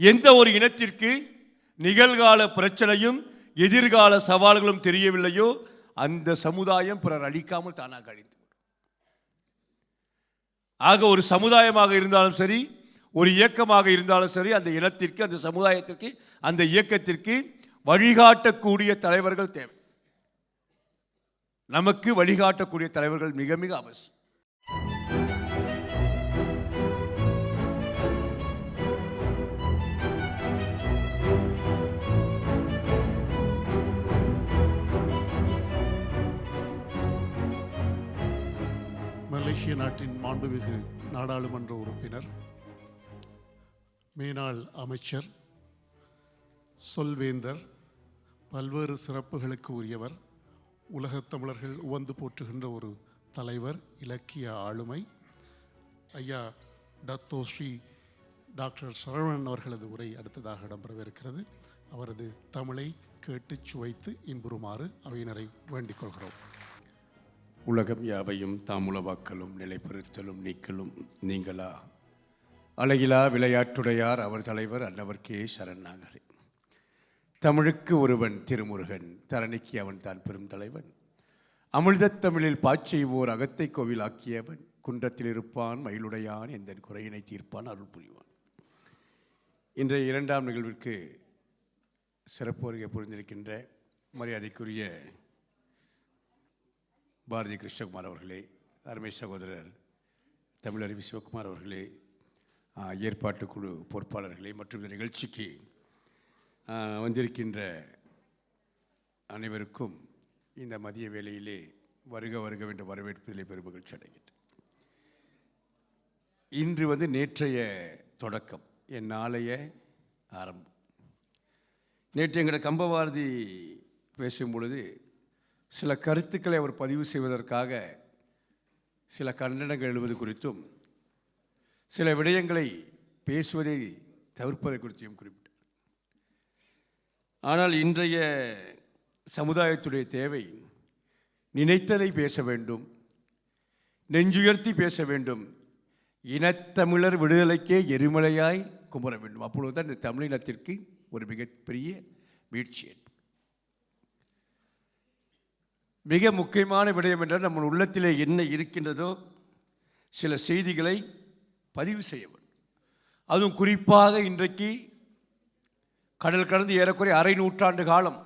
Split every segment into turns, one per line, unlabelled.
எந்த ஒரு இனத்திற்கு நிகழ்கால பிரச்சனையும் எதிர்கால சவால்களும் தெரியவில்லையோ அந்த சமுதாயம் பிறர் அழிக்காமல் தானாக அழிந்து ஆக ஒரு சமுதாயமாக இருந்தாலும் சரி ஒரு இயக்கமாக இருந்தாலும் சரி அந்த இனத்திற்கு அந்த சமுதாயத்திற்கு அந்த இயக்கத்திற்கு வழிகாட்டக்கூடிய தலைவர்கள் தேவை. நமக்கு வழிகாட்டக்கூடிய தலைவர்கள் மிக மிக அவசியம்.
மலேசிய நாட்டின் மாண்புமிகு நாடாளுமன்ற உறுப்பினர் மேனாள் அமைச்சர் சொல்வேந்தர் பல்வேறு சிறப்புகளுக்கு உரியவர் உலகத் தமிழர்கள் உவந்து போற்றுகின்ற ஒரு தலைவர் இலக்கிய ஆளுமை ஐயா டத்தோ ஸ்ரீ டாக்டர் சரவணன் அவர்களது உரை அடுத்ததாக இடம்பெறவிருக்கிறது. அவரது தமிழை கேட்டுச் சுவைத்து இன்புறுமாறு அவையினரை வேண்டிக் கொள்கிறோம்.
உலகம் யாவையும் தாமுளவாக்கலும் நிலைப்படுத்தலும் நீக்கலும் நீங்களா? அழகிலா விளையாட்டுடையார் அவர் தலைவர் அன்னவர் கே. சரணாகரே தமிழுக்கு ஒருவன் திருமுருகன் தரணிக்கு அவன் தான் பெரும் தலைவன். அமிழ்தத் தமிழில் பாச்செய்வோர் அகத்தை கோவில் ஆக்கியவன் குன்றத்தில் இருப்பான் மயிலுடையான் எந்த குறையினை தீர்ப்பான் அருள் புரிவான். இன்றைய இரண்டாம் நிகழ்விற்கு சிறப்பு வருகை புரிந்திருக்கின்ற மரியாதைக்குரிய பாரதி கிருஷ்ணகுமார் அவர்களே அருமை சகோதரர் தமிழறிவி சிவகுமார் அவர்களே ஏற்பாட்டுக்குழு குழு பொறுப்பாளர்களே மற்றும் இந்த நிகழ்ச்சிக்கு வந்திருக்கின்ற அனைவருக்கும் இந்த மதிய வேளையிலே வருக வருக என்ற வரவேற்பதிலே பெருமகிழ்ச்சி அடைகின்றேன். இன்று வந்து நேற்றைய தொடக்கம் என் நாளைய ஆரம்பம். நேற்று எங்களோட கம்பபாரதி பேசும் பொழுது சில கருத்துக்களை அவர் பதிவு செய்வதற்காக சில கண்டனங்கள் எழுவது குறித்தும் சில விடயங்களை பேசுவதை தவிர்ப்பதை குறித்தும் குறிப்பிட்டார். ஆனால் இன்றைய சமுதாயத்துடைய தேவை நினைத்ததை பேச வேண்டும் நெஞ்சுயர்த்தி பேச வேண்டும் இனத்தமிழர் விடுதலைக்கே எரிமலையாய் குமர வேண்டும். அப்பொழுதுதான் இந்த தமிழினத்திற்கு ஒரு மிகப்பெரிய வீழ்ச்சி ஏற்படும். மிக முக்கியமான விடயம் என்றால் நம்ம உள்ளத்திலே என்ன இருக்கின்றதோ சில செய்திகளை பதிவு செய்ய வேண்டும். அதுவும் குறிப்பாக இன்றைக்கு கடல் கடந்து ஏறக்குறைய அரை நூற்றாண்டு காலம்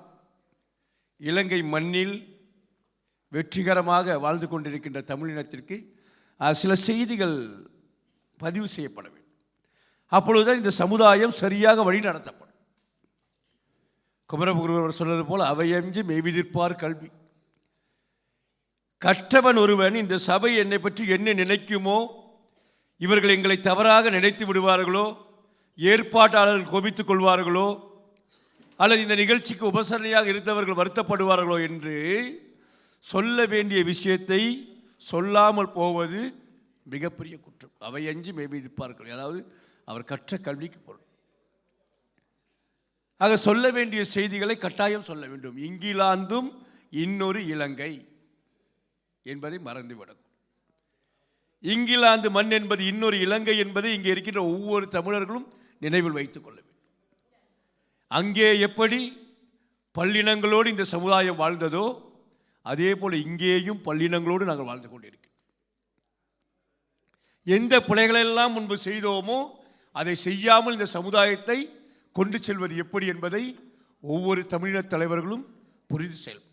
இலங்கை மண்ணில் வெற்றிகரமாக வாழ்ந்து கொண்டிருக்கின்ற தமிழினத்திற்கு சில செய்திகள் பதிவு செய்யப்பட வேண்டும். அப்பொழுதுதான் இந்த சமுதாயம் சரியாக வழி நடத்தப்படும். குமரகுருவர் சொன்னது போல் அவையஞ்சு மெய்விதிர்ப்பார் கல்வி. கற்றவன் ஒருவன் இந்த சபை என்னை பற்றி என்ன நினைக்குமோ இவர்கள் எங்களை தவறாக நினைத்து விடுவார்களோ ஏற்பாட்டாளர்கள் கோபித்துக் கொள்வார்களோ அல்லது இந்த நிகழ்ச்சிக்கு உபசரணையாக இருந்தவர்கள் வருத்தப்படுவார்களோ என்று சொல்ல வேண்டிய விஷயத்தை சொல்லாமல் போவது மிகப்பெரிய குற்றம். அவை அஞ்சு மேய்விதிப்பார்கள் அதாவது அவர் கற்ற கல்விக்கு பொருள். ஆக சொல்ல வேண்டிய செய்திகளை கட்டாயம் சொல்ல வேண்டும். இங்கிலாந்தும் இன்னொரு இலங்கை. என்பதை மறந்துவிடும் இங்கிலாந்து மண் என்பது இன்னொரு இலங்கை என்பதை இங்கே இருக்கின்ற ஒவ்வொரு தமிழர்களும் நினைவில் வைத்துக் கொள்ள வேண்டும். அங்கே எப்படி பல்லினங்களோடு இந்த சமுதாயம் வாழ்ந்ததோ அதே போல் இங்கேயும் பல்லினங்களோடு நாங்கள் வாழ்ந்து கொண்டிருக்கிறோம். எந்த பிழைகளெல்லாம் முன்பு செய்தோமோ அதை செய்யாமல் இந்த சமுதாயத்தை கொண்டு செல்வது எப்படி என்பதை ஒவ்வொரு தமிழின தலைவர்களும் புரிந்து செல்வோம்.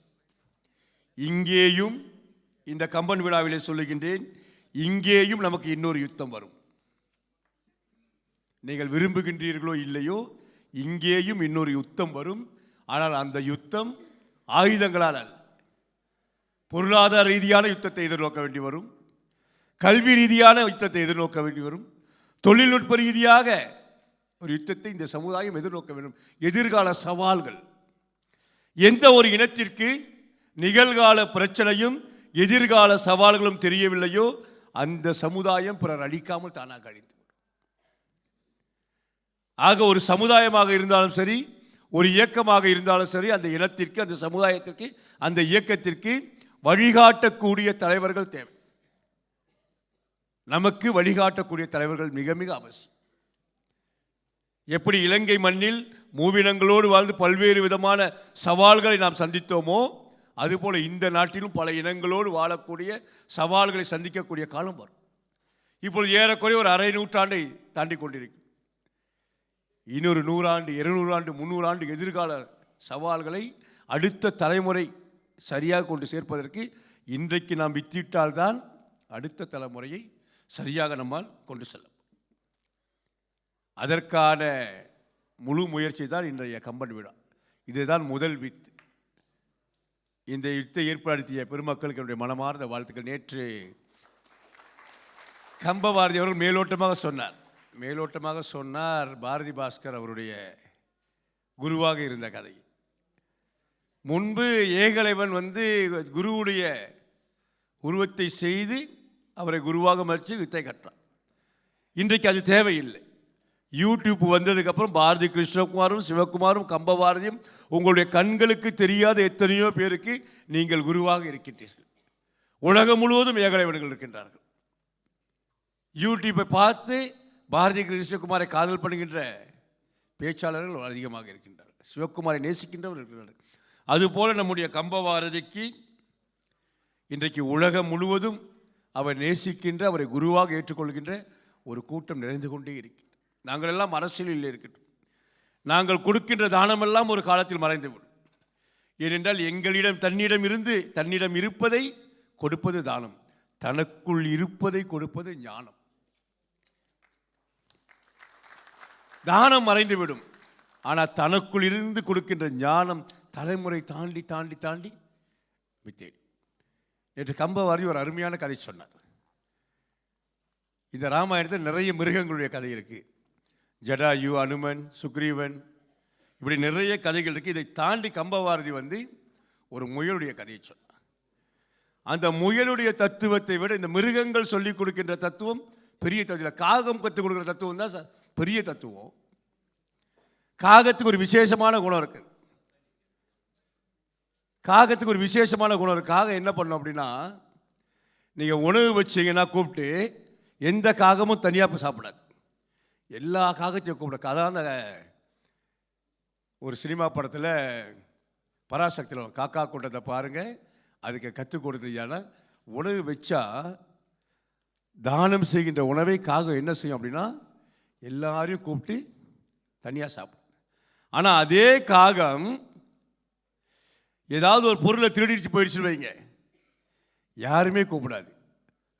இங்கேயும் இந்த கம்பன் விழாவிலே சொல்லுகின்றேன் இங்கேயும் நமக்கு இன்னொரு யுத்தம் வரும். நீங்கள் விரும்புகின்றீர்களோ இல்லையோ இங்கேயும் இன்னொரு யுத்தம் வரும். ஆனால் அந்த யுத்தம் ஆயுதங்களால் அல்ல. பொருளாதார ரீதியான யுத்தத்தை எதிர்நோக்க வேண்டி வரும். கல்வி ரீதியான யுத்தத்தை எதிர்நோக்க வேண்டி வரும். தொழில்நுட்ப ரீதியாக ஒரு யுத்தத்தை இந்த சமுதாயம் எதிர்நோக்க வேண்டும். எதிர்கால சவால்கள். எந்த ஒரு இனத்திற்கு நிகழ்கால பிரச்சனையும் எதிர்கால சவால்களும் தெரியவில்லையோ அந்த சமுதாயம் பிறர் அழிக்காமல் தானாக அழிந்து ஆக ஒரு சமுதாயமாக இருந்தாலும் சரி ஒரு இயக்கமாக இருந்தாலும் சரி அந்த இனத்திற்கு அந்த சமுதாயத்திற்கு அந்த இயக்கத்திற்கு வழிகாட்டக்கூடிய தலைவர்கள் தேவை. நமக்கு வழிகாட்டக்கூடிய தலைவர்கள் மிக மிக அவசியம். எப்படி இலங்கை மண்ணில் மூவினங்களோடு வாழ்ந்து பல்வேறு விதமான சவால்களை நாம் சந்தித்தோமோ அதுபோல் இந்த நாட்டிலும் பல இனங்களோடு வாழக்கூடிய சவால்களை சந்திக்கக்கூடிய காலம் வரும். இப்பொழுது ஏறக்குறைய ஒரு அரை நூற்றாண்டை தாண்டி கொண்டிருக்கு. இன்னொரு நூறாண்டு இருநூறு ஆண்டு முந்நூறு ஆண்டு எதிர்கால சவால்களை அடுத்த தலைமுறை சரியாக கொண்டு சேர்ப்பதற்கு இன்றைக்கு நாம் வித்திட்டால்தான் அடுத்த தலைமுறையை சரியாக நம்மால் கொண்டு செல்ல அதற்கான முழு முயற்சி தான் இன்றைய கம்பன் விழா. இதுதான் முதல் வித் இந்த யுத்தை ஏற்படுத்திய பெருமக்களுக்கு என்னுடைய மனமார்ந்த வாழ்த்துக்கள். நேற்று கம்ப பாரதி அவர்கள் மேலோட்டமாக சொன்னார். மேலோட்டமாக சொன்னார் பாரதி பாஸ்கர் அவருடைய குருவாக இருந்த கதை முன்பு ஏகலைவன் வந்து குருவுடைய உருவத்தை செய்து அவரை குருவாக மதித்து யுத்தை கட்டான் இன்றைக்கு அது தேவையில்லை. யூடியூப் வந்ததுக்கப்புறம் பாரதி கிருஷ்ணகுமாரும் சிவகுமாரும் கம்பபாரதியும் உங்களுடைய கண்களுக்கு தெரியாத எத்தனையோ பேருக்கு நீங்கள் குருவாக இருக்கின்றீர்கள். உலகம் முழுவதும் ஏகலைவன்கள் இருக்கின்றார்கள். யூடியூப்பை பார்த்து பாரதி கிருஷ்ணகுமாரை காதல் பண்ணுகின்ற பேச்சாளர்கள் அதிகமாக இருக்கின்றார்கள். சிவகுமாரை நேசிக்கின்றவர் இருக்கிறார்கள் அதுபோல் நம்முடைய கம்பபாரதிக்கு இன்றைக்கு உலகம் முழுவதும் அவர் நேசிக்கின்ற அவரை குருவாக ஏற்றுக்கொள்கின்ற ஒரு கூட்டம் நிறைந்து கொண்டே இருக்கிறது நாங்கள் எல்லாம் அரசியலில் இருக்கட்டும். நாங்கள் கொடுக்கின்ற தானமெல்லாம் ஒரு காலத்தில் மறைந்துவிடும். ஏனென்றால் எங்களிடம் தன்னிடம் இருந்து தன்னிடம் இருப்பதை கொடுப்பது தானம். தனக்குள் இருப்பதை கொடுப்பது ஞானம். தானம் மறைந்துவிடும். ஆனால் தனக்குள் இருந்து கொடுக்கின்ற ஞானம் தலைமுறை தாண்டி தாண்டி தாண்டி வித்தேன் நேற்று கம்பவாரி ஒரு அருமையான கதை சொன்னார். இந்த ராமாயணத்தில் நிறைய மிருகங்களுடைய கதை இருக்குது ஜடாயு அனுமன் சுக்ரீவன். இப்படி நிறைய கதைகள் இருக்குது இதை தாண்டி கம்பவாரதி வந்து ஒரு முயலுடைய கதையை சொன்னார் அந்த முயலுடைய தத்துவத்தை விட இந்த மிருகங்கள் சொல்லிக் கொடுக்கின்ற தத்துவம் பெரிய தத்துவம். காகம் கற்றுக் கொடுக்குற தத்துவம் தான் பெரிய தத்துவம். காகத்துக்கு ஒரு விசேஷமான குணம் இருக்குது காகத்துக்கு ஒரு விசேஷமான குணம் இருக்குது காகம் என்ன பண்ணும் அப்படின்னா நீங்கள் உணவு வச்சீங்கன்னா கூப்பிட்டு எந்த காகமும் தனியாக சாப்பிடாது. எல்லா காகத்தையும் கூப்பிட அதான் அந்த ஒரு சினிமா படத்தில் பராசக்தியில் காக்கா கூட்டத்தை பாருங்கள் அதுக்கு கற்றுக் கொடுத்தது ஏன்னா உணவு வச்சா தானம் செய்கின்ற உணவை காகம் என்ன செய்யும் அப்படின்னா எல்லாரையும் கூப்பிட்டு தனியாக சாப்பிடும். ஆனால் அதே காகம் ஏதாவது ஒரு பொருளை திருடிச்சு போயிடுச்சு வைங்க. யாருமே கூப்பிடாது.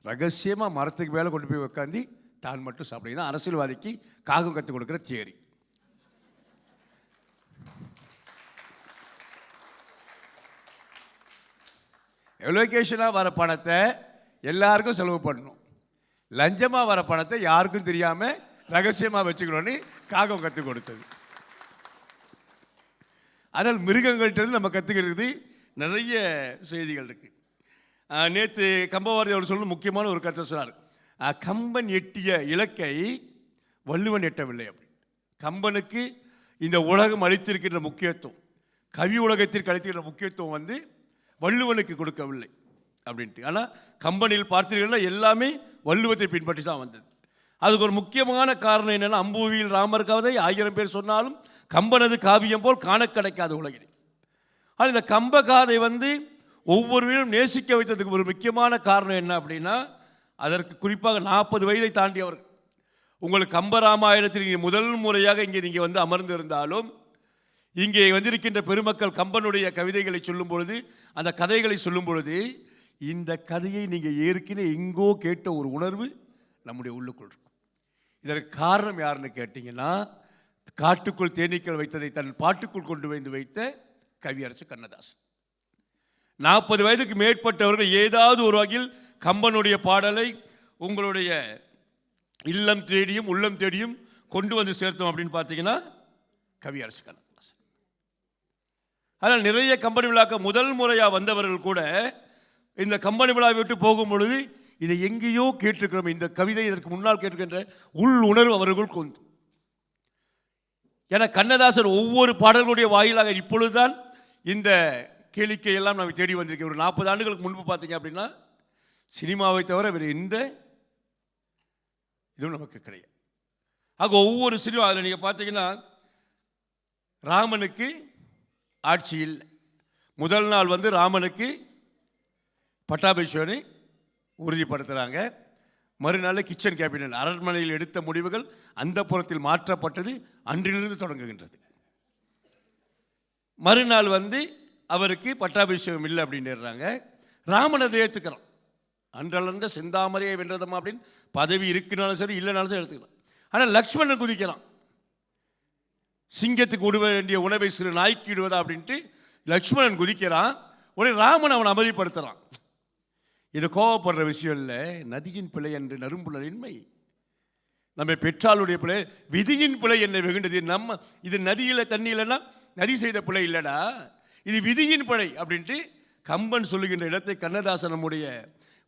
ரகசியமாக மரத்துக்கு மேலே கொண்டு போய் உட்காந்து தான் மட்டும் சாப்பிடுங்க தான் அரசியல்வாதிக்கு காகம் கற்றுக் கொடுக்குற தியரி. எலோகேஷனாக வர பணத்தை எல்லாருக்கும் செலவு பண்ணணும். லஞ்சமாக வர பணத்தை யாருக்கும் தெரியாமல் ரகசியமாக வச்சுக்கணும்னு காகம் கற்றுக் கொடுத்தது. ஆனால் மிருகங்கள்கிட்ட நம்ம கற்றுக்கிறது நிறைய செய்திகள் இருக்குது நேற்று கம்பவாரதி அவர் சொல்லணும் முக்கியமான ஒரு கருத்தை சொன்னார். கம்பன் எட்டிய இலக்கை வள்ளுவன் எட்டவில்லை அப்படி. கம்பனுக்கு இந்த உலகம் அளித்திருக்கின்ற முக்கியத்துவம் கவி உலகத்திற்கு அளித்திருக்கிற முக்கியத்துவம் வந்து வள்ளுவனுக்கு கொடுக்கவில்லை அப்படின்ட்டு. ஆனால் கம்பனில் பார்த்தீர்கள்னா எல்லாமே வள்ளுவத்தை பின்பற்றி தான் வந்தது. அதுக்கு ஒரு முக்கியமான காரணம் என்னென்னா அம்புவியில் ராமர் கதை ஆயிரம் பேர் சொன்னாலும் கம்பனது காவியம் போல் காண கிடைக்காத உலகில். ஆனால் இந்த கம்ப காதை வந்து ஒவ்வொருவரும் நேசிக்க வைத்ததுக்கு ஒரு முக்கியமான காரணம் என்ன அப்படின்னா அதற்கு குறிப்பாக நாற்பது வயதை தாண்டியவர்கள். உங்களுக்கு கம்பராமாயணத்தில் நீங்கள் முதல் முறையாக இங்கே நீங்கள் வந்து அமர்ந்திருந்தாலும் இங்கே வந்திருக்கின்ற பெருமக்கள் கம்பனுடைய கவிதைகளை சொல்லும் பொழுது அந்த கதைகளை சொல்லும் பொழுது இந்த கதையை நீங்கள் ஏற்கனவே எங்கோ கேட்ட ஒரு உணர்வு நம்முடைய உள்ளுக்குள் இருக்கும். இதற்கு காரணம் யாருன்னு கேட்டிங்கன்னா காட்டுக்குள் தேனீக்கள் வைத்ததை தன் பாட்டுக்குள் கொண்டு வந்து வைத்த கவியரசு கண்ணதாசன். நாற்பது வயதுக்கு மேற்பட்டவர்கள் ஏதாவது ஒரு வகையில் கம்பனுடைய பாடலை உங்களுடைய இல்லம் தேடியும் உள்ளம் தேடியும் கொண்டு வந்து சேர்த்தோம் அப்படின்னு பார்த்தீங்கன்னா கவியரசு கண்ணதாசன் ஆனால் நிறைய கம்பெனி விழாக்க முதல் முறையாக வந்தவர்கள் கூட இந்த கம்பெனி விழாவை விட்டு போகும் பொழுது இதை எங்கேயோ கேட்டிருக்கிறோம். இந்த கவிதை இதற்கு முன்னால் கேட்டிருக்கின்ற உள் உணர்வு அவர்கள் கொண்டு. என கண்ணதாசன் ஒவ்வொரு பாடல்களுடைய வாயிலாக இப்பொழுதுதான் இந்த கேளிக்கையெல்லாம் நம்ம தேடி வந்திருக்கோம் ஒரு நாற்பது ஆண்டுகளுக்கு முன்பு பார்த்தீங்க அப்படின்னா சினிமாவை தவிர வேறு எந்த இதுவும் நமக்கு கிடையாது. ஆக ஒவ்வொரு சினிமா அதில் நீங்கள் பார்த்தீங்கன்னா ராமனுக்கு ஆட்சி இல்லை. முதல் நாள் வந்து ராமனுக்கு பட்டாபிஷேகனை உறுதிப்படுத்துகிறாங்க மறுநாள் கிச்சன் கேபினட் அரண்மனையில் எடுத்த முடிவுகள் அந்த புறத்தில் மாற்றப்பட்டது அன்றிலிருந்து தொடங்குகின்றது. மறுநாள் வந்து அவருக்கு பட்டாபிஷேகம் இல்லை அப்படின்னுறாங்க. ராமன் அதை ஏற்றுக்கிறான் அன்றளர்ந்த செந்தாமரையை வென்றதம்மா அப்படின்னு பதவி இருக்குனாலும் சரி இல்லைனாலும் சரி எடுத்துக்கலாம். ஆனால் லக்ஷ்மணன் குதிக்கலாம். சிங்கத்துக்கு உடுவ வேண்டிய உணவை சிறு நாய்க்கு இடுவதா அப்படின்ட்டு லக்ஷ்மணன் குதிக்கிறான். உடனே ராமன் அவனை அமைதிப்படுத்துறான். இது கோவப்படுற விஷயம் இல்லை. நதியின் பிழை என்று நரும்புலரின்மை நம்ம பெற்றாளுடைய பிழை விதியின் பிழை என்னை வெகுண்டது. நம்ம இது நதியில் தண்ணி இல்லைன்னா நதி செய்த பிழை இல்லைடா. இது விதியின் பிழை அப்படின்ட்டு கம்பன் சொல்லுகின்ற இடத்தை கண்ணதாசன் நம்முடைய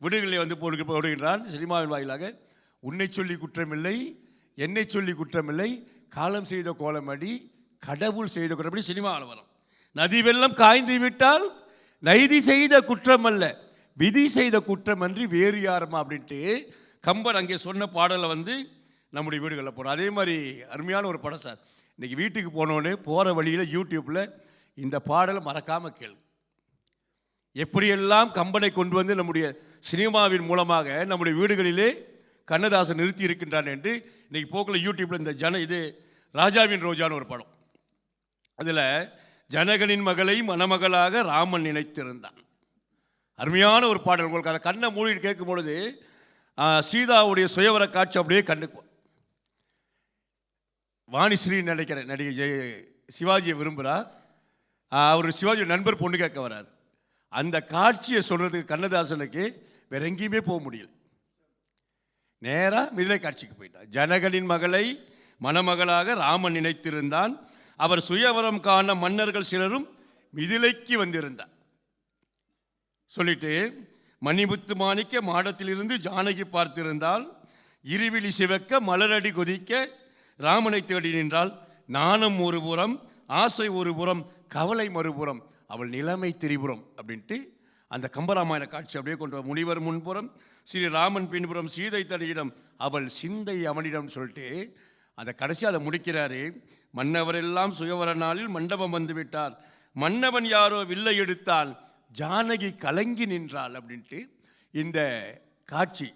விடுகளை வந்து போடு போடுகின்றான். சினிமாவின் வாயிலாக உன்னை சொல்லி குற்றமில்லை என்னை சொல்லி குற்றமில்லை காலம் செய்த கோலமடி கடவுள் செய்த குற்றமடி சினிமாவில் வரும். நதி வெள்ளம் காய்ந்து விட்டால் நைதி செய்த குற்றம் அல்ல விதி செய்த குற்றம் அன்றி வேறு யாருமா? அப்படின்ட்டு கம்பன் அங்கே சொன்ன பாடலை வந்து நம்முடைய வீடுகளில் போகிறோம் அதே மாதிரி அருமையான ஒரு படம் சார். இன்றைக்கி வீட்டுக்கு போனோடனே போகிற வழியில் யூடியூப்பில் இந்த பாடலை மறக்காமல் கேளு. எப்படியெல்லாம் கம்பனை கொண்டு வந்து நம்முடைய சினிமாவின் மூலமாக நம்முடைய வீடுகளிலே கண்ணதாசன் நிறுத்தி இருக்கின்றான் என்று இன்னைக்கு போக்கில் யூடியூப்பில் இந்த ஜன இது ராஜாவின் ரோஜான்னு ஒரு படம். அதில் ஜனகனின் மகளை மணமகளாக ராமன் நினைத்திருந்தான். அருமையான ஒரு பாடல் உங்களுக்கு அதை கண்ணை மூடிட்டு கேட்கும் பொழுது சீதாவுடைய சுயவர காட்சி அப்படியே கண்ணுக்கு வாணிஸ்ரீ நினைக்கிற நடிகை ஜெய சிவாஜியை விரும்புகிறா அவர் சிவாஜி நண்பர் பொண்ணு கேட்க வர்றார். அந்த காட்சியை சொல்கிறதுக்கு கண்ணதாசனுக்கு வேற எங்கேயுமே போக முடியல. நேராக மிதிலை காட்சிக்கு போயிட்டான் ஜனகனின் மகளை மணமகளாக ராமன் நினைத்திருந்தான். அவர் சுயவரம் காண மன்னர்கள் சிலரும் மிதிலைக்கு வந்திருந்தார். சொல்லிட்டு மணிமுத்து மாணிக்க மாடத்திலிருந்து ஜானகி பார்த்திருந்தால் இருவிழி சிவக்க மலரடி கொதிக்க ராமனை தேடி நின்றால் நாணம் ஒரு புறம் ஆசை ஒரு புறம் கவலை மறுபுறம் அவள் நிலைமை திரிபுறம் அப்படின்ட்டு அந்த கம்பராமாயண காட்சி அப்படியே கொண்டு வர முனிவர் முன்புறம் ஸ்ரீராமன் பின்புறம் சீதை தனியிடம் அவள் சிந்தை அவனிடம் சொல்லிட்டு அந்த கடைசி அதை முடிக்கிறாரு. மன்னவரெல்லாம் சுயவர நாளில் மண்டபம் வந்து விட்டார். மன்னவன் யாரோ வில்லை எடுத்தால் ஜானகி கலங்கி நின்றாள் அப்படின்ட்டு இந்த காட்சி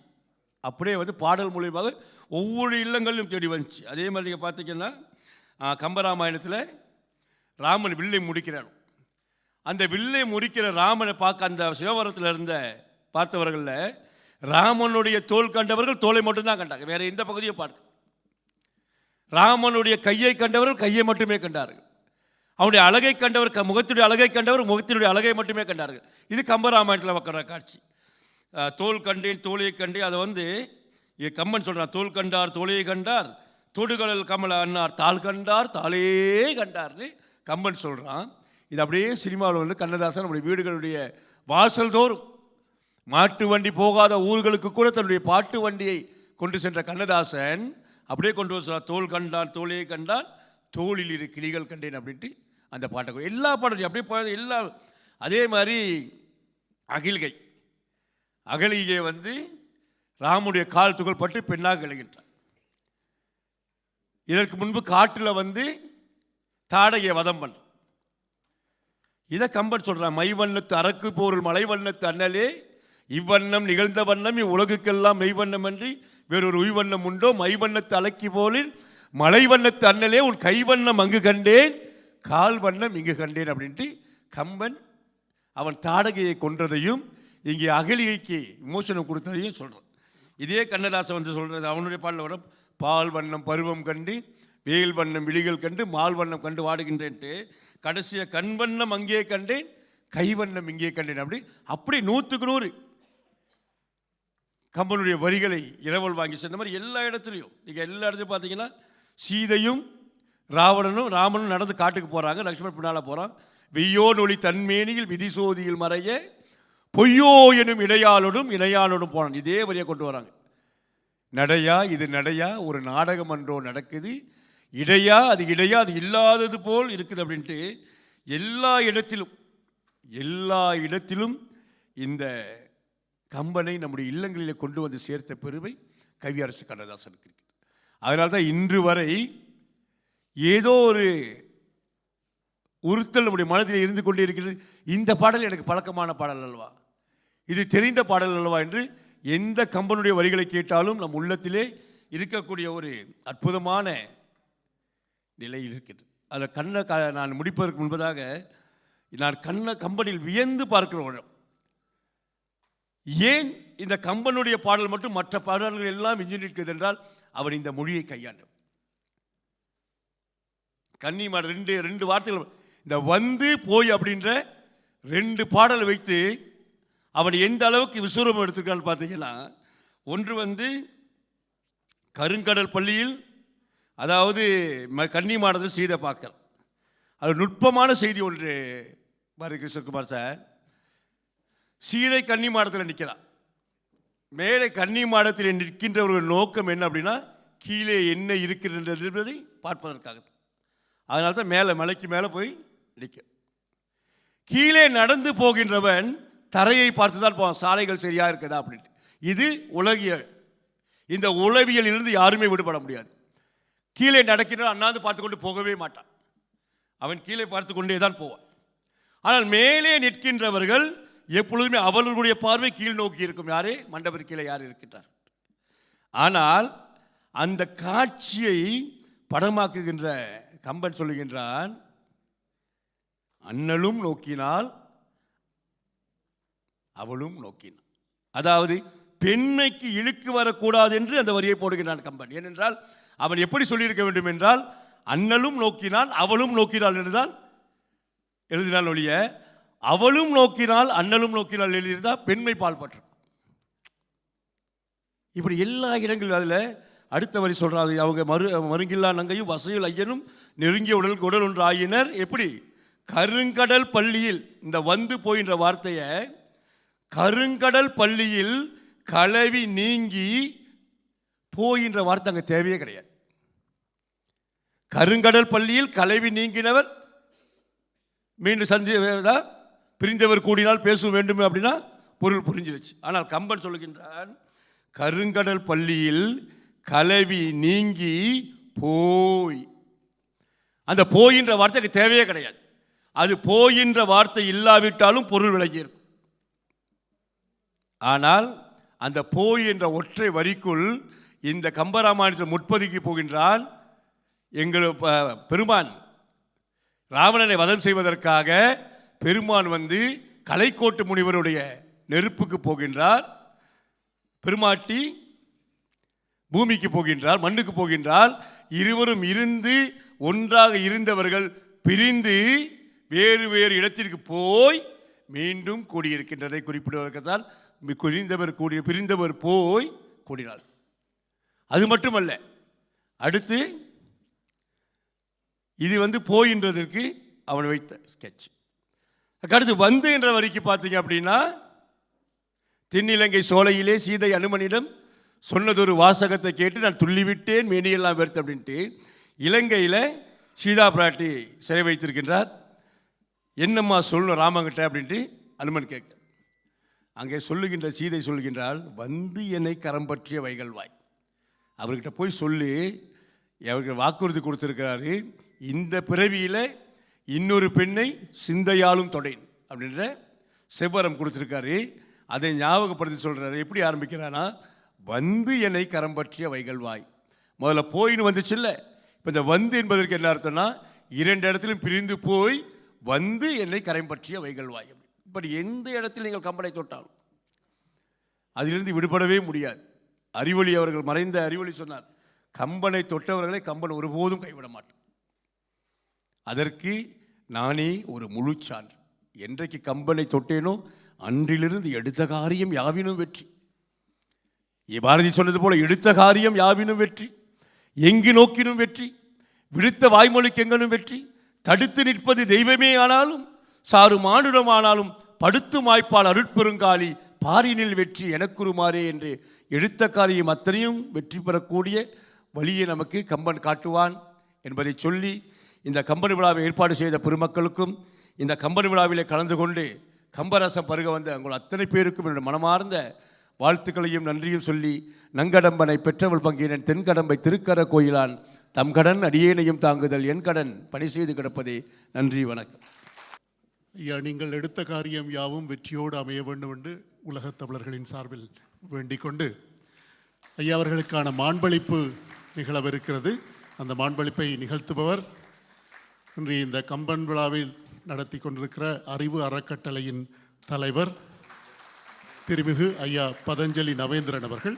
அப்படியே வந்து பாடல் மூலியமாக ஒவ்வொரு இல்லங்களிலும் தேடி வந்துச்சு. அதே மாதிரி நீங்கள் பார்த்தீங்கன்னா கம்பராமாயணத்தில் ராமன் வில்லை முடிக்கிறான் அந்த வில்லை முறிக்கிற ராமனை பார்க்க அந்த சிவபுரத்தில் இருந்த பார்த்தவர்களில் ராமனுடைய தோல் கண்டவர்கள் தோலை மட்டும்தான் கண்டாங்க. வேறு எந்த பகுதியை பார்க்க ராமனுடைய கையை கண்டவர்கள் கையை மட்டுமே கண்டார்கள். அவனுடைய அழகை கண்டவர் க- முகத்துடைய அழகை கண்டவர் முகத்தினுடைய அழகை மட்டுமே கண்டார்கள். இது கம்பராமாயணத்தில் வைக்கிற காட்சி. தோல் கண்டேன் தோலையை கண்டேன். அதை வந்து இங்க கம்பன் சொல்கிறான் தோல் கண்டார் தோலையை கண்டார் தொடுகடல் கமல அண்ணார் தாள் கண்டார் தாளே கண்டார்னு கம்பன் சொல்கிறான் இது அப்படியே சினிமாவில் வந்து கண்ணதாசன் நம்முடைய வீடுகளுடைய வாசல் தோறும் மாட்டு வண்டி போகாத ஊர்களுக்கு கூட தன்னுடைய பாட்டு வண்டியை கொண்டு சென்ற கண்ணதாசன் அப்படியே கொண்டு வர தோல் கண்டான் தோலையை கண்டான் தோளில் இரு கிளிகள் கண்டேன் அப்படின்ட்டு அந்த பாட்டை எல்லா பாட்டும் அப்படியே போய் எல்லா அதே மாதிரி அகில்கை அகலிகை வந்து ராமுடைய கால் துகள் பட்டு பெண்ணாக எழுகின்றான் இதற்கு முன்பு காட்டில் வந்து தாடகையை வதம் பண்ண இதை கம்பன் சொல்கிறான் மைவண்ணத்து அரக்கு போருள் மலைவண்ணத்து அண்ணலே இவ்வண்ணம் நிகழ்ந்த வண்ணம் இவ்வுலகுக்கெல்லாம் மெய்வண்ணம் அன்றி வேறொரு உய்வண்ணம் உண்டோ? மைவண்ணத்து அலக்கி போலில் மலைவண்ணத்து அண்ணலே உன் கைவண்ணம் அங்கு கண்டேன் கால் வண்ணம் இங்கு கண்டேன் அப்படின்ட்டு கம்பன் அவன் தாடகையை கொன்றதையும் இங்கே அகலிகைக்கு விமோசனம் கொடுத்ததையும் சொல்கிறான் இதே கண்ணதாசன் வந்து சொல்கிறது அவனுடைய பாடல வரும் பால் வண்ணம் பருவம் கண்டு வேல் வண்ணம் விழிகள் கண்டு மால் வண்ணம் கண்டு வாடுகின்றேன்ட்டு கடைசிய கண் வண்ணம் அங்கே கண்டேன் கை வண்ணம் இங்கே கண்டேன் அப்படி அப்படி நூற்றுக்கு நூறு. கம்பனுடைய வரிகளை இரவல் வாங்கி சேர்ந்த மாதிரி எல்லா இடத்துலையும். நீங்கள் எல்லா இடத்துலையும் பார்த்தீங்கன்னா சீதையும் ராவணனும் ராமனும் நடந்து காட்டுக்கு போகிறாங்க லக்ஷ்மணன் பின்னால் போகிறான் வெய்யோ நொழி தன்மேனியில் விதிசோதியில் மறைய பொய்யோ எனும் இடையாளோடும் இணையாளோடும் போனான் இதே வரியை கொண்டு வராங்க. நடையா இது நடையா ஒரு நாடகம் அன்றோ நடக்குது இடையா அது இடையா அது இல்லாதது போல் இருக்குது அப்படின்ட்டு எல்லா இடத்திலும் எல்லா இடத்திலும் இந்த கம்பனை நம்முடைய இல்லங்களில் கொண்டு வந்து சேர்த்த பெருமை கவியரசு கண்ணதாசனுக்கு இருக்கிறது அதனால தான் இன்று வரை ஏதோ ஒரு உறுத்தல் நம்முடைய மனதில் இருந்து கொண்டு இருக்கிறது. இந்த பாடல் எனக்கு பழக்கமான பாடல் அல்லவா? இது தெரிந்த பாடல் அல்லவா என்று எந்த கம்பனுடைய வரிகளை கேட்டாலும் நம் உள்ளத்திலே இருக்கக்கூடிய ஒரு அற்புதமான நிலையில் இருக்கிறது அதில் கண்ணை க நான் முடிப்பதற்கு முன்பதாக நான் கண்ணை கம்பனில் வியந்து பார்க்கிற ஒரு ஏன் இந்த கம்பனுடைய பாடல் மட்டும் மற்ற பாடல்கள் எல்லாம் இஞ்சி நிற்கிறது என்றால் அவர் இந்த மொழியை கையாண்டும் கன்னிமார் ரெண்டு ரெண்டு வார்த்தைகள். இந்த வந்து போய் அப்படின்ற ரெண்டு பாடல் வைத்து அவன் எந்த அளவுக்கு விஸ்வரூபம் எடுத்திருக்கான்னு பார்த்தீங்கன்னா ஒன்று வந்து கருங்கடல் பள்ளியில் அதாவது ம- கன்னி மாடத்தில் சீதை பார்க்கல். அது நுட்பமான செய்தி ஒன்று பாரதி கிருஷ்ணகுமார் சார். சீதை கன்னி மாடத்தில் நிற்கிறான் மேலே கன்னி மாடத்தில் நிற்கின்றவர்கள் நோக்கம் என்ன அப்படின்னா கீழே என்ன இருக்கிறது என்பதை பார்ப்பதற்காக. அதனால தான் மேலே மலைக்கு மேலே போய் நிற்க. கீழே நடந்து போகின்றவன் தரையை பார்த்து தான் போவான் சாலைகள் சரியாக இருக்குதா அப்படின்ட்டு. இது உலகியல். இந்த உளவியலிலிருந்து இருந்து யாருமே விடுபட முடியாது. கீழே நடக்கின்ற அண்ணாந்து பார்த்து கொண்டு போகவே மாட்டான். அவன் கீழே பார்த்து கொண்டே தான் போவான். ஆனால் மேலே நிற்கின்றவர்கள் எப்பொழுதுமே அவர்களுடைய பார்வை கீழ் நோக்கி இருக்கும். யாரே? மண்டபர் கீழே யார் இருக்கின்றார்? ஆனால் அந்த காட்சியை படமாக்குகின்ற கம்பன் சொல்லுகின்றான் அண்ணலும் நோக்கினால் அவளும் நோக்கினான் அதாவது பெண்மைக்கு இழுக்கு வரக்கூடாது என்று அந்த வரியை போடுகிறான் கம்பன். ஏனென்றால் அவன் எப்படி சொல்லியிருக்க வேண்டும் என்றால் அண்ணலும் நோக்கினான் அவளும் நோக்கினாள் என்றுதான் எழுதினாள் ஒழிய அவளும் நோக்கினால் அண்ணலும் நோக்கினால் எழுதியிருந்தால் பெண்மை பால்பற்றும் இப்படி எல்லா இடங்களும் அதில் அடுத்த வரி சொல்றாரு. அவங்க மறு மருங்கில்லா நங்கையும் வசையில் ஐயனும் நெருங்கிய உடல் உடல் ஒன்று ஆகினர் எப்படி? கருங்கடல் பள்ளியில் இந்த வந்து போயின்ற வார்த்தையை கருங்கடல் பள்ளியில் கலவி நீங்கி போயின்ற வார்த்தை அங்கே தேவையே கிடையாது. கருங்கடல் பள்ளியில் கலைவி நீங்கினவர். மீண்டும் சந்தி பிரிந்தவர் கூடினால் பேச வேண்டும் அப்படின்னா பொருள் புரிஞ்சிருச்சு. ஆனால் கம்பன் சொல்லுகின்றான் கருங்கடல் பள்ளியில் கலவி நீங்கி போய். அந்த போயின்ற வார்த்தைக்கு தேவையே கிடையாது. அது போயின்ற வார்த்தை இல்லாவிட்டாலும் பொருள் விளங்கியிருக்கும் ஆனால் அந்த போய் என்ற ஒற்றை வரிக்குள் இந்த கம்பராமாயணத்தில் முற்பதிக்கு போகின்றான் எங்கள் ப- பெருமான் ராவணனை வதம் செய்வதற்காக பெருமான் வந்து கலைக்கோட்டு முனிவருடைய நெருப்புக்கு போகின்றார் பெருமாட்டி பூமிக்கு போகின்றார் மண்ணுக்கு போகின்றார். இருவரும் இருந்து ஒன்றாக இருந்தவர்கள் பிரிந்து வேறு வேறு இடத்திற்கு போய் மீண்டும் கூடியிருக்கின்றதை குறிப்பிடுவதற்குத்தான் மி- குறிந்தவர் கூடிய பிரிந்தவர் போய் கூடினார். அது மட்டுமல்ல அடுத்து இது வந்து போயின்றதற்கு அவன் வைத்த ஸ்கெட்ச் அடுத்து வந்து என்ற வரிக்கு பார்த்தீங்க அப்படின்னா தென்னிலங்கை சோலையிலே சீதை அனுமனிடம் சொன்னதொரு வாசகத்தை கேட்டு நான் துள்ளிவிட்டேன் மேனியெல்லாம் வெறுத்து அப்படின்ட்டு இலங்கையில் சீதா பிராட்டி சிறை வைத்திருக்கின்றார். என்னம்மா சொல்லணும் ராமங்கிட்ட அப்படின்ட்டு அனுமன் கேட்க. அங்கே சொல்லுகின்ற சீதை சொல்லுகின்றாள் வந்து என்னை கரம் பற்றிய வைகல்வாய். அவர்கிட்ட போய் சொல்லி அவருக்கு வாக்குறுதி கொடுத்துருக்கிறாரு. இந்த பிறவியில் இன்னொரு பெண்ணை சிந்தையாலும் தொடேன் அப்படின்ற செவ்வரம் கொடுத்துருக்காரு. அதை ஞாபகப்படுத்தி சொல்கிறாரு எப்படி ஆரம்பிக்கிறானா வந்து என்னை கரம் பற்றிய வைகள்வாய் முதல்ல போயின்னு வந்துச்சுல்ல இப்போ இந்த வந்து என்பதற்கு என்ன அர்த்தம்னா இரண்டு இடத்திலும் பிரிந்து போய் வந்து என்னை கரம் பற்றிய வைகள்வாய் இப்படி எந்த இடத்தில் நீங்கள் கம்பனை தொட்டாலும் அதிலிருந்து விடுபடவே முடியாது. அறிவொளி அவர்கள் மறைந்த அறிவொளி சொன்னார் கம்பனை தொட்டவர்களை கம்பன் ஒருபோதும் கைவிட மாட்டான். அதற்கு நானே ஒரு முழு சான்று. என்றைக்கு கம்பனை தொட்டேனோ அன்றிலிருந்து எடுத்த காரியம் யாவினும் வெற்றி. ஏ பாரதி சொன்னது போல எடுத்த காரியம் யாவினும் வெற்றி. எங்கு நோக்கினும் வெற்றி. விடுத்த வாய்மொழிக்கு எங்கனும் வெற்றி. தடுத்து நிற்பது தெய்வமே ஆனாலும் சாறு மானுடம் ஆனாலும் படுத்து மாய்ப்பால் அருட்பெருங்காலி பாரினில் வெற்றி எனக்குருமாறே என்று எடுத்த காரியம் அத்தனையும் வெற்றி பெறக்கூடிய வழியை நமக்கு கம்பன் காட்டுவான் என்பதை சொல்லி இந்த கம்பன் விழாவை ஏற்பாடு செய்த பெருமக்களுக்கும் இந்த கம்பன் விழாவிலே கலந்து கொண்டு கம்பரசம் பருக வந்த உங்கள் அத்தனை பேருக்கும் என்னுடைய மனமார்ந்த வாழ்த்துக்களையும் நன்றியும் சொல்லி நங்கடம்பனை பெற்றவள் பங்கினன் தென்கடம்பை திருக்கர கோயிலான் தம் கடன் அடியேனையும் தாங்குதல் என் கடன் பணி செய்து கிடப்பதே. நன்றி வணக்கம்.
ஐயா நீங்கள் எடுத்த காரியம் யாவும் வெற்றியோடு அமைய வேண்டும் என்று உலகத் தமிழர்களின் சார்பில் வேண்டிக் கொண்டு ஐயா அவர்களுக்கான மாண்பளிப்பு நிகழவிருக்கிறது. அந்த மாண்பளிப்பை நிகழ்த்துபவர் இன்று இந்த கம்பன் விழாவில் நடத்தி கொண்டிருக்கிற அறிவு அறக்கட்டளையின் தலைவர் திருமிகு ஐயா பதஞ்சலி நவேந்திரன் அவர்கள்.